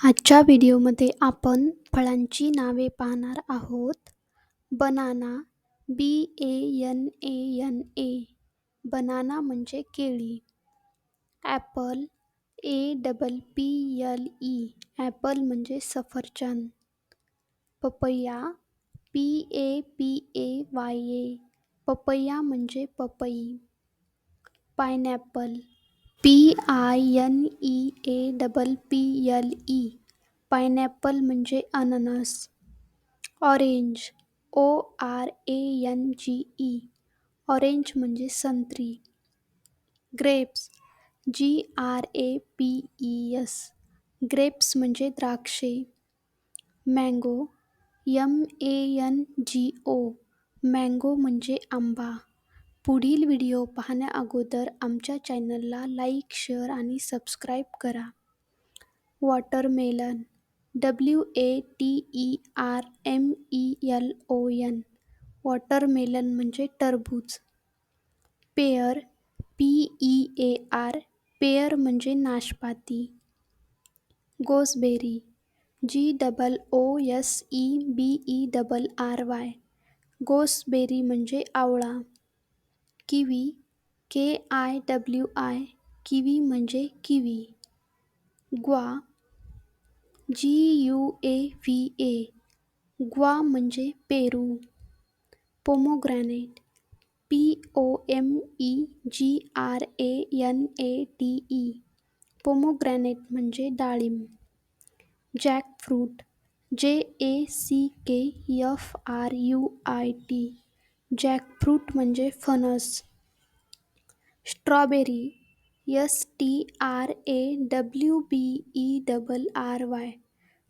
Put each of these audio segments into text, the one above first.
आजच्या व्हिडिओमध्ये आपण फळांची नावे पाहणार आहोत. Banana B A N A N A banana म्हणजे केळी. Apple A double P L E apple म्हणजे सफरचंद. Papaya P A P A Y A papaya म्हणजे पपई. Pineapple P I N E A double P L E pineapple म्हणजे अननस orange O R A N G E orange म्हणजे संत्री. Grapes G R A P E S grapes म्हणजे द्राक्षे. Mango M A N G O mango म्हणजे आंबा. पुढील video पाहण्याअगोदर आमच्या चॅनलला लाईक शेअर आणि सबस्क्राईब करा. Watermelon W A T E R M E L O N. Watermelon म्हणजे टरबूज. Pear P E A R. Pear म्हणजे नाशपाती. Gooseberry G double O S E B E double R Y. Gooseberry म्हणजे आवळा. Kiwi K I W I kiwi म्हणजे kiwi. Guava G U A V A guava म्हणजे Peru. Pomegranate P O M E G R A N A T E pomegranate म्हणजे डाळिंब. Jackfruit J A C K F R U I T jackfruit म्हणजे फणस. Strawberry S T R A W B E double R Y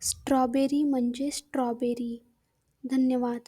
strawberry म्हणजे strawberry. धन्यवाद.